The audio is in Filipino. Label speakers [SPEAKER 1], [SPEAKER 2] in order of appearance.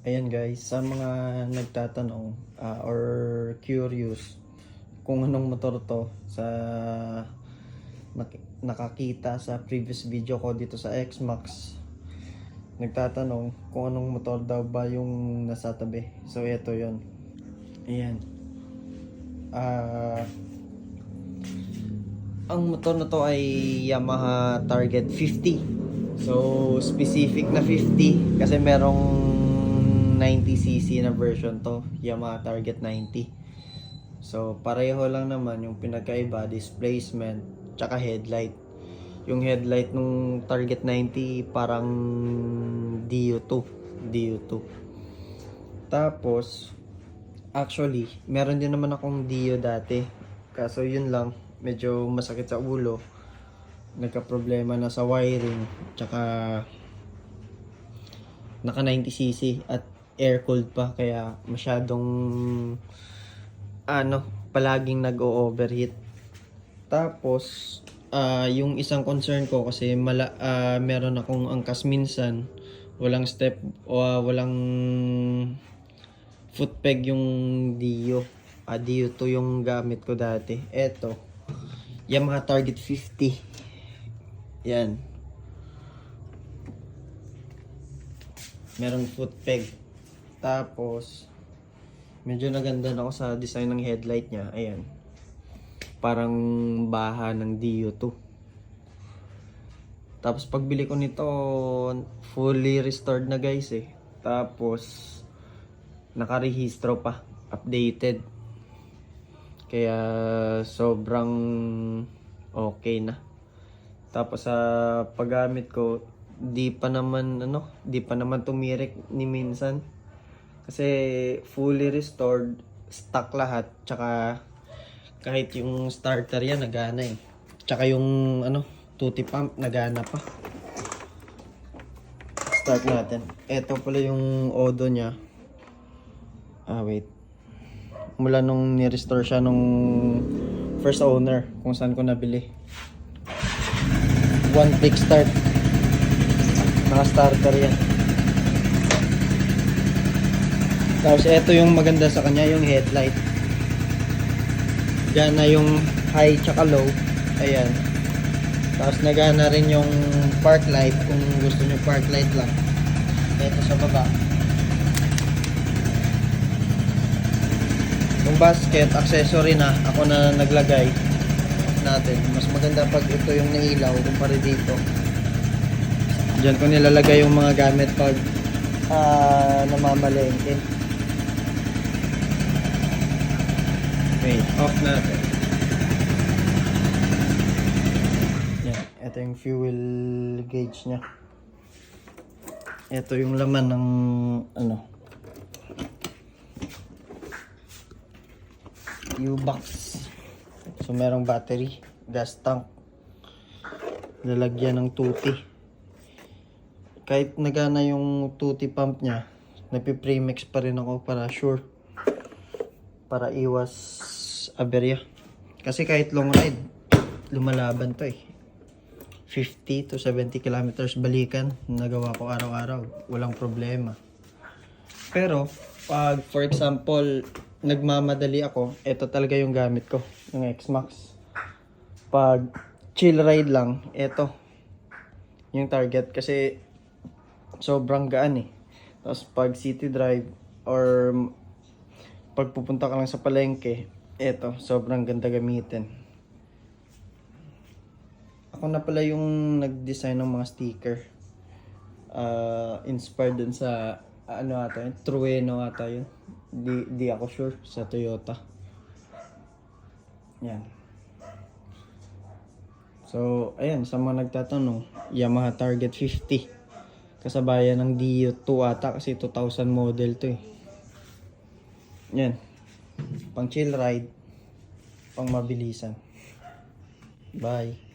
[SPEAKER 1] Ayan guys, sa mga nagtatanong ah, or curious kung anong motor to sa nak- nakakita sa previous video ko dito sa Xmax nagtatanong kung anong motor daw ba yung nasa tabi. So ito yon. Ayan. Ah ang motor na to ay Yamaha Target 50. So specific na 50 kasi merong 90cc na version to, Yamaha Target 90. So pareho lang naman yung pinagkaiba displacement tsaka headlight. Yung headlight nung Target 90 parang DU2, DU2. Tapos actually, meron din naman akong Dio dati. Kaso yun lang, medyo masakit sa ulo. Nagka-problema na sa wiring, tsaka naka 90cc at air cooled pa kaya masyadong ano, palaging nag-o-overheat. Tapos ah, yung isang concern ko kasi mala, ah, meron akong angkas minsan, walang step o ah, walang foot peg yung Dio. Ah, Dio to yung gamit ko dati. Eto, Yamaha Target 50. Yan. Merong foot peg. Tapos, medyo naganda na ako sa design ng headlight niya. Ayan. Parang baha ng Dio to. Tapos pagbili ko nito, fully restored na guys eh. Tapos, nakarehistro pa. Updated. Kaya sobrang okay na. Tapos sa paggamit ko, di pa naman ano, di pa naman tumirik ni minsan. Kasi fully restored, stock lahat, tsaka kahit yung starter yan nagana eh. Tsaka yung ano, tutti pump nagana pa. Start natin. Ito pala yung odo niya. Ah, wait. Mula nung ni-restore siya nung first owner kung saan ko nabili. One click start. Naka-starter yan. Tapos ito yung maganda sa kanya, yung headlight. Diyan na yung high tsaka low. Ayan. Tapos nagana rin yung park light kung gusto nyo park light lang. Ito sa baba. Yung basket, accessory na. Ako na naglagay natin. Mas maganda pag ito yung nailaw kumpara dito. Diyan ko nilalagay yung mga gamit pag ah namamalengke. Wait, off natin. Yan, ito yung fuel gauge niya. Ito yung laman ng ano U-box. So merong battery, gas tank. Lalagyan ng tuti. Kahit nagana yung tuti pump niya, napipremix pa rin ako para sure. Para iwas aberya. Kasi kahit long ride, lumalaban to eh. 50 to 70 kilometers balikan, nagawa ko araw-araw. Walang problema. Pero, pag for example, nagmamadali ako, ito talaga yung gamit ko, yung X-Max. Pag chill ride lang, ito, yung target. Kasi, sobrang gaan eh. Tapos pag city drive, or pag pupunta ka lang sa palengke, ito, sobrang ganda gamitin. Ako na pala yung nag-design ng mga sticker. Ah, inspired dun sa ano ata yun, Trueno ata yun. Di, di ako sure sa Toyota. Yan. So, ayan, sa mga nagtatanong, Yamaha Target 50. Kasabayan ng Dio 2 ata kasi 2000 model to eh. Yan. Pang chill ride, pang mabilisan. Bye.